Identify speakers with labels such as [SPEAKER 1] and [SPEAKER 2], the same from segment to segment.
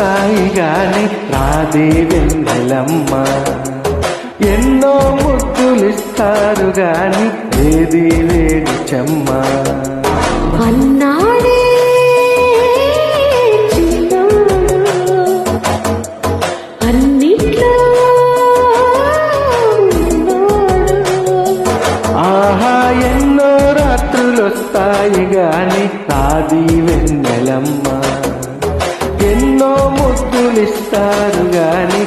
[SPEAKER 1] రాత్రులొస్తాయి గాని రాదే వెన్నెలమ్మ ఎన్నో ముద్దులిస్తారు గాని ఏది వేడి చెమ్మ
[SPEAKER 2] అన్నాడే అన్నిట్లో.
[SPEAKER 1] ఆహా ఎన్నో రాత్రులొస్తాయి గాని రాది వెన్నెలమ్మ ముద్దులిస్తారు గాని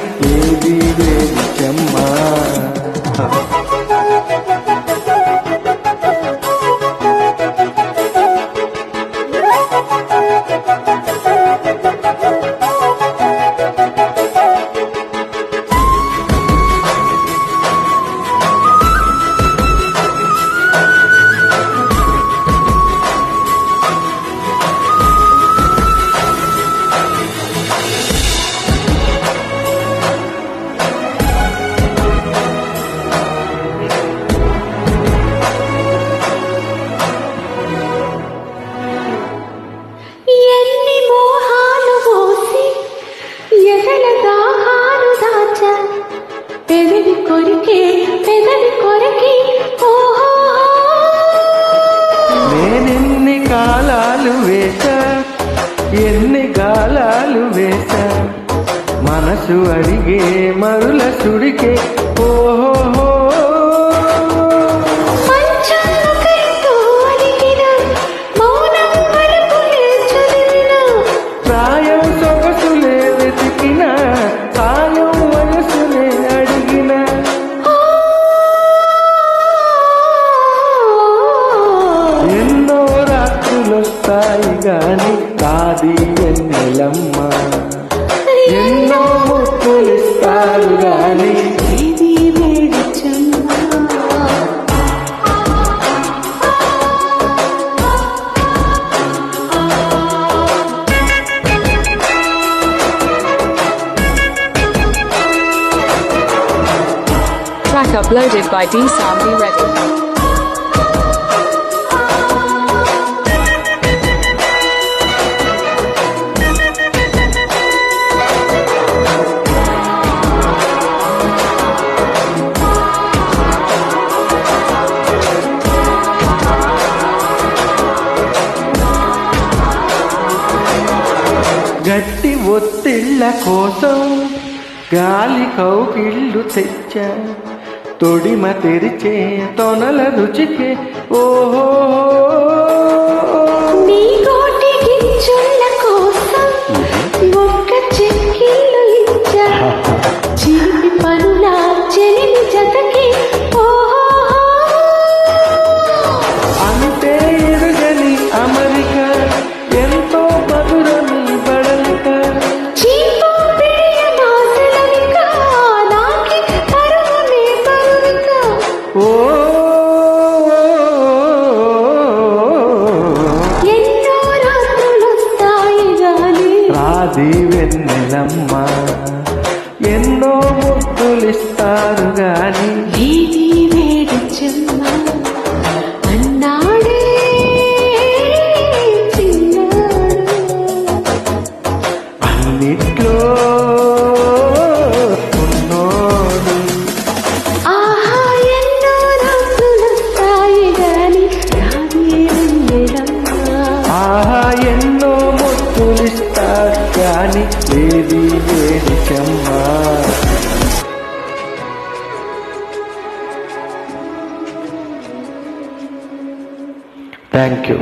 [SPEAKER 1] మనసు అడిగే మరుల సుడికే. ఓహో ప్రాయం సొగసులే వెతికిన సాయం వయసులే అడిగిన. ఎన్నో రాత్రులొస్తాయి గాని కాది ఎన్నెలమ్మ. ఎన్నో ముక్కులిస్తారు గాని
[SPEAKER 2] ఇది వేడి చెమ్మ
[SPEAKER 3] Track uploaded by D Sambi Reddy.
[SPEAKER 1] గట్టి ఒత్తిళ్ళ కోసం గాలి కౌకిళ్ళు తెచ్చా. తొడిమ తెరిచే తొనల రుచికే ఓహో ఓ. రాది వెన్నెలమ్మ ఎన్నో ముద్దులిస్తారు గాని
[SPEAKER 2] వీధి వేడి చెమ్మ
[SPEAKER 1] దేవి వేడి థ్యాంక్ యూ